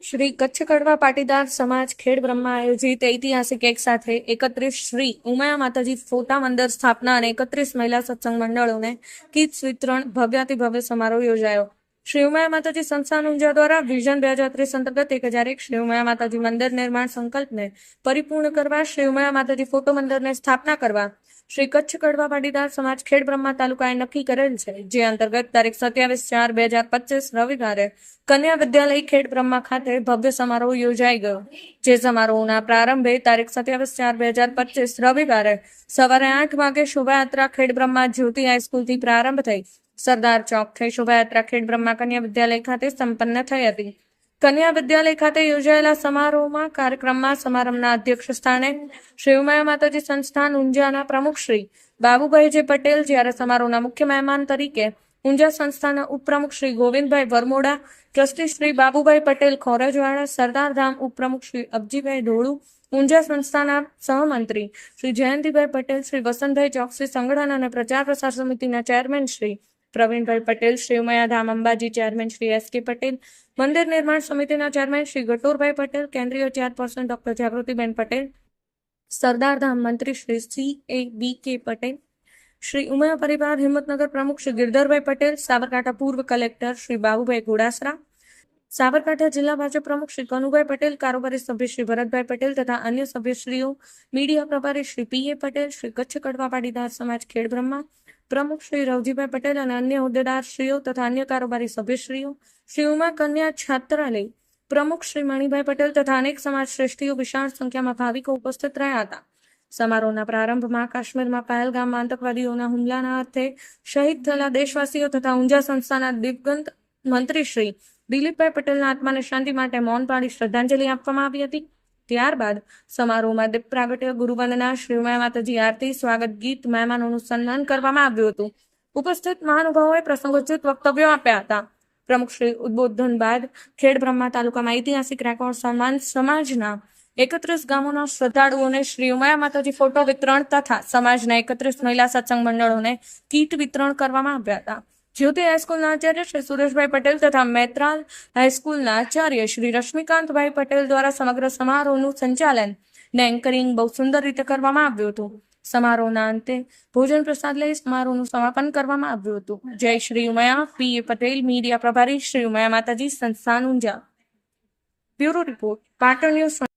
શ્રી કચ્છ કડવા પાટીદાર સમાજ ખેડ બ્રહ્મા આયોજિત ઐતિહાસિક એક સાથે એકત્રીસ શ્રી ઉમાયા માતાજી ફોટા મંદિર સ્થાપના અને એકત્રીસ મહિલા સત્સંગ મંડળોને કિટ્સ વિતરણ ભવ્યાતિ ભવ્ય સમારોહ યોજાયો. શ્રી ઉમાયા માતાજી સંસ્થાન ઊંઝા દ્વારા વિઝન બે હજાર ત્રીસ અંતર્ગત એક હજાર એક શ્રી માતાજી મંદિર નિર્માણ સંકલ્પને પરિપૂર્ણ કરવા શ્રી માતાજી ફોટો મંદિરને સ્થાપના કરવા શ્રી કચ્છ કડવા પાટીદાર સમાજ ખેડ બ્રહ્મા તાલુકાએ નક્કી કરેલ છે. જે અંતર્ગત તારીખ સત્યાવીસ ચાર બે હજાર પચીસ રવિવારે કન્યા વિદ્યાલય ખેડ બ્રહ્મા ખાતે ભવ્ય સમારોહ યોજાઈ ગયો. જે સમારોહના પ્રારંભે તારીખ સત્યાવીસ ચાર બે હજાર પચીસ રવિવારે સવારે આઠ વાગે શોભાયાત્રા ખેડ બ્રહ્મા જ્યોતિ હાઈસ્કૂલથી પ્રારંભ થઈ. સરદાર ચોકથી શોભાયાત્રા ખેડ બ્રહ્મા કન્યા વિદ્યાલય ખાતે સંપન્ન થઈ હતી. કન્યા વિદ્યાલય ખાતે યોજાયેલા સમારોહમાં કાર્યક્રમમાં સમારંભના અધ્યક્ષ સ્થાને શ્રી ઉમાયા માતાજી સંસ્થાન ઊંઝાના પ્રમુખ શ્રી બાબુભાઈજી પટેલ, જ્યારે સમારોહના મુખ્ય મહેમાન તરીકે ઊંઝા સંસ્થાના ઉપપ્રમુખ શ્રી ગોવિંદભાઈ વરમોડા, ટ્રસ્ટી શ્રી બાબુભાઈ પટેલ ખોરજવાડા સરદાર ધામ ઉપપ્રમુખ શ્રી અબજીભાઈ ઢોળુ ઊંઝા સંસ્થાના સહમંત્રી શ્રી જયંતિભાઈ પટેલ, શ્રી વસંતભાઈ ચોકસી સંગઠન અને પ્રચાર પ્રસાર સમિતિના chairman Shri Pravinbhai Patel Shri Umiyadham Ambaji, chairman Shri S K Patel, મંદિર નિર્માણ સમિતિના ચેરમેન શ્રી ગટોરભાઈ પટેલ, કેન્દ્રીય ચેરપર્સન ડોક્ટર જાગૃતિબેન પટેલ, સરદાર ધામ મંત્રી શ્રી સી એ બી કે પટેલ, શ્રી ઉમયા પરિવાર હિંમતનગર પ્રમુખ શ્રી ગિરધરભાઈ પટેલ, સાબરકાંઠા પૂર્વ કલેક્ટર શ્રી બાબુભાઈ ઘોડાસરા સાબરકાંઠા જિલ્લા ભાજપ પ્રમુખ શ્રી કનુભાઈ પટેલ, કારોબારી સભ્ય શ્રી ભરતભાઈ પટેલ તથા અન્ય સભ્યશ્રીઓ, મીડિયા પ્રભારી શ્રી પી એ પટેલ, શ્રી કચ્છ કડવા પાટીદાર સમાજ ખેડ બ્રહ્મા પ્રમુખ શ્રી રવજીભાઈ પટેલ અને અન્ય હોદ્દેદારશ્રીઓ તથા અન્ય કારોબારી સભ્યશ્રીઓ શ્રી ઉમા કન્યા છાત્રાલય પ્રમુખ શ્રી મણિભાઈ પટેલ તથા અનેક સમાજ શ્રેષ્ઠીઓ વિશાળ સંખ્યામાં ભાવિકો ઉપસ્થિત રહ્યા હતા. સમારોહના પ્રારંભમાં કાશ્મીરમાં પહેલગામમાં આતંકવાદીઓના હુમલાના અર્થે શહીદ થયેલા દેશવાસીઓ તથા ઊંઝા સંસ્થાના દિગંત મંત્રી શ્રી દિલીપભાઈ પટેલના આત્માને શાંતિ માટે મૌન પાડી શ્રદ્ધાંજલિ આપવામાં આવી હતી. ત્યારબાદ સમારોહમાં દીપ ગુરુવંદના શ્રીમય માતાજી આરતી સ્વાગત ગીત મહેમાનોનું સન્માન કરવામાં આવ્યું હતું. ઉપસ્થિત મહાનુભાવોએ પ્રસંગોચિત વક્તવ્યો આપ્યા હતા. પ્રમુખ શ્રી ઉદબોધન બાદ ખેડ બ્રહ્મા તાલુકામાં ઐતિહાસિક રેકોર્ડ સન્માન સમાજના એકત્રીસ ગામોના શ્રદ્ધાળુઓને શ્રી ઉમાયા માતાજી ફોટો વિતરણ તથા સમાજના એકત્રીસ મહિલા સત્સંગ મંડળોને કીટ વિતરણ કરવામાં આવ્યા હતા. જ્યોતિ હાઈસ્કૂલના આચાર્ય શ્રી સુરેશભાઈ પટેલ તથા મેત્રાલ હાઈસ્કૂલના આચાર્ય શ્રી રશ્મિકાંતભાઈ પટેલ દ્વારા સમગ્ર સમારોહનું સંચાલન ને એન્કરિંગ બહુ સુંદર રીતે કરવામાં આવ્યું હતું. સમારોહના અંતે ભોજન પ્રસાદ લઈ સમારોહનું સમાપન કરવામાં આવ્યું હતું. જય શ્રી ઉમયા. પી. પટેલ, મીડિયા પ્રભારી શ્રી ઉમયા માતાજી, સંસ્થાન Unjha bureau report. Patan news